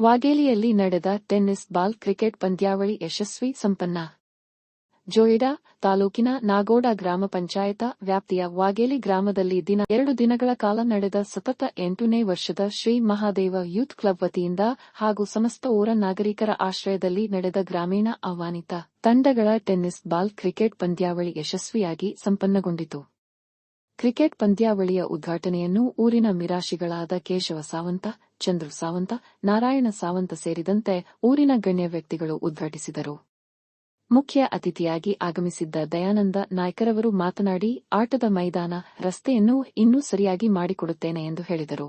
ವಾಗೇಲಿಯಲ್ಲಿ ನಡೆದ tennis ball cricket ಪಂದ್ಯಾವಳಿ ಯಶಸ್ವಿ ಸಂಪನ್ನ. ಜೋಯಿಡಾ ತಾಲೂಕಿನ ನಾಗೋಡ ಗ್ರಾಮ ಪಂಚಾಯತ ವ್ಯಾಪ್ತಿಯ ವಾಗೇಲಿ ಗ್ರಾಮದಲ್ಲಿ ದಿನ ಎರಡು ದಿನಗಳ ಕಾಲ ನಡೆದ ಸತತ ಎಂಟನೇ ವರ್ಷದ ಶ್ರೀ ಮಹಾದೇವ ಯೂತ್ ಕ್ಲಬ್ ವತಿಯಿಂದ ಹಾಗೂ ಸಮಸ್ತ ಊರ ನಾಗರಿಕರ ಆಶ್ರಯದಲ್ಲಿ ನಡೆದ ಗ್ರಾಮೀಣ ಆಹ್ವಾನಿತ ತಂಡಗಳ ಟೆನ್ನಿಸ್ ಬಾಲ್ ಕ್ರಿಕೆಟ್ ಪಂದ್ಯಾವಳಿ ಯಶಸ್ವಿಯಾಗಿ ಸಂಪನ್ನಗೊಂಡಿತು. ಕ್ರಿಕೆಟ್ ಪಂದ್ಯಾವಳಿಯ ಉದ್ಘಾಟನೆಯನ್ನು ಊರಿನ ಮಿರಾಶಿಗಳಾದ ಕೇಶವ ಸಾವಂತ, ಚಂದ್ರು ಸಾವಂತ, ನಾರಾಯಣ ಸಾವಂತ ಸೇರಿದಂತೆ ಊರಿನ ಗಣ್ಯ ವ್ಯಕ್ತಿಗಳು ಉದ್ಘಾಟಿಸಿದರು. ಮುಖ್ಯ ಅತಿಥಿಯಾಗಿ ಆಗಮಿಸಿದ್ದ ದಯಾನಂದ ನಾಯ್ಕರವರು ಮಾತನಾಡಿ, ಆಟದ ಮೈದಾನ ರಸ್ತೆಯನ್ನು ಇನ್ನೂ ಸರಿಯಾಗಿ ಮಾಡಿಕೊಡುತ್ತೇನೆ ಎಂದು ಹೇಳಿದರು.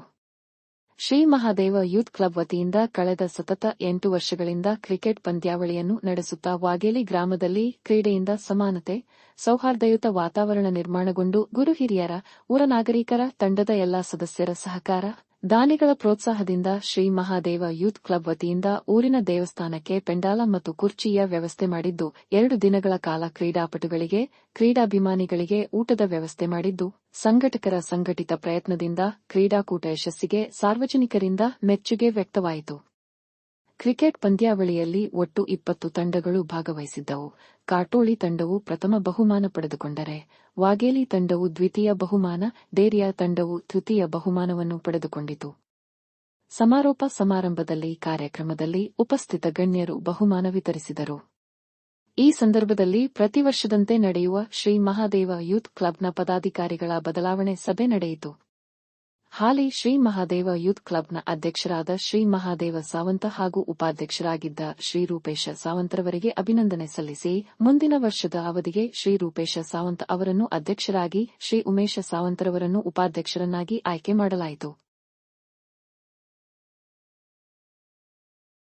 ಶ್ರೀ ಮಹಾದೇವ ಯೂತ್ ಕ್ಲಬ್ ವತಿಯಿಂದ ಕಳೆದ ಸತತ ಎಂಟು ವರ್ಷಗಳಿಂದ ಕ್ರಿಕೆಟ್ ಪಂದ್ಯಾವಳಿಯನ್ನು ನಡೆಸುತ್ತಾ ವಾಗೇಲಿ ಗ್ರಾಮದಲ್ಲಿ ಕ್ರೀಡೆಯಿಂದ ಸಮಾನತೆ, ಸೌಹಾರ್ದಯುತ ವಾತಾವರಣ ನಿರ್ಮಾಣಗೊಂಡು ಗುರು ಹಿರಿಯರ, ಊರ ನಾಗರಿಕರ, ತಂಡದ ಎಲ್ಲಾ ಸದಸ್ಯರ ಸಹಕಾರ ದಾನಿಗಳ ಪ್ರೋತ್ಸಾಹದಿಂದ ಶ್ರೀ ಮಹಾದೇವ ಯೂತ್ ಕ್ಲಬ್ ವತಿಯಿಂದ ಊರಿನ ದೇವಸ್ಥಾನಕ್ಕೆ ಪೆಂಡಾಲ ಮತ್ತು ಕುರ್ಚಿಯ ವ್ಯವಸ್ಥೆ ಮಾಡಿದ್ದು, ಎರಡು ದಿನಗಳ ಕಾಲ ಕ್ರೀಡಾಪಟುಗಳಿಗೆ, ಕ್ರೀಡಾಭಿಮಾನಿಗಳಿಗೆ ಊಟದ ವ್ಯವಸ್ಥೆ ಮಾಡಿದ್ದು, ಸಂಘಟಕರ ಸಂಘಟಿತ ಪ್ರಯತ್ನದಿಂದ ಕ್ರೀಡಾಕೂಟ ಯಶಸ್ಸಿಗೆ ಸಾರ್ವಜನಿಕರಿಂದ ಮೆಚ್ಚುಗೆ ವ್ಯಕ್ತವಾಯಿತು. ಕ್ರಿಕೆಟ್ ಪಂದ್ಯಾವಳಿಯಲ್ಲಿ ಒಟ್ಟು ಇಪ್ಪತ್ತು ತಂಡಗಳು ಭಾಗವಹಿಸಿದ್ದವು. ಕಾಟೋಳಿ ತಂಡವು ಪ್ರಥಮ ಬಹುಮಾನ ಪಡೆದುಕೊಂಡರೆ, ವಾಗೇಲಿ ತಂಡವು ದ್ವಿತೀಯ ಬಹುಮಾನ, ಡೇರಿಯಾ ತಂಡವು ತೃತೀಯ ಬಹುಮಾನವನ್ನು ಪಡೆದುಕೊಂಡಿತು. ಸಮಾರೋಪ ಸಮಾರಂಭದಲ್ಲಿ ಕಾರ್ಯಕ್ರಮದಲ್ಲಿ ಉಪಸ್ಥಿತ ಗಣ್ಯರು ಬಹುಮಾನ ವಿತರಿಸಿದರು. ಈ ಸಂದರ್ಭದಲ್ಲಿ ಪ್ರತಿ ವರ್ಷದಂತೆ ನಡೆಯುವ ಶ್ರೀ ಮಹಾದೇವ ಯೂತ್ ಕ್ಲಬ್ನ ಪದಾಧಿಕಾರಿಗಳ ಬದಲಾವಣೆ ಸಭೆ ನಡೆಯಿತು. ಹಾಲಿ ಶ್ರೀ ಮಹಾದೇವ ಯೂತ್ ಕ್ಲಬ್ನ ಅಧ್ಯಕ್ಷರಾದ ಶ್ರೀ ಮಹಾದೇವ ಸಾವಂತ ಹಾಗೂ ಉಪಾಧ್ಯಕ್ಷರಾಗಿದ್ದ ಶ್ರೀ ರೂಪೇಶ ಸಾವಂತರವರಿಗೆ ಅಭಿನಂದನೆ ಸಲ್ಲಿಸಿ, ಮುಂದಿನ ವರ್ಷದ ಅವಧಿಗೆ ಶ್ರೀ ರೂಪೇಶ ಸಾವಂತ ಅವರನ್ನು ಅಧ್ಯಕ್ಷರಾಗಿ ಶ್ರೀ ಉಮೇಶ ಸಾವಂತರವರನ್ನು ಉಪಾಧ್ಯಕ್ಷರನ್ನಾಗಿ ಆಯ್ಕೆ ಮಾಡಲಾಯಿತು.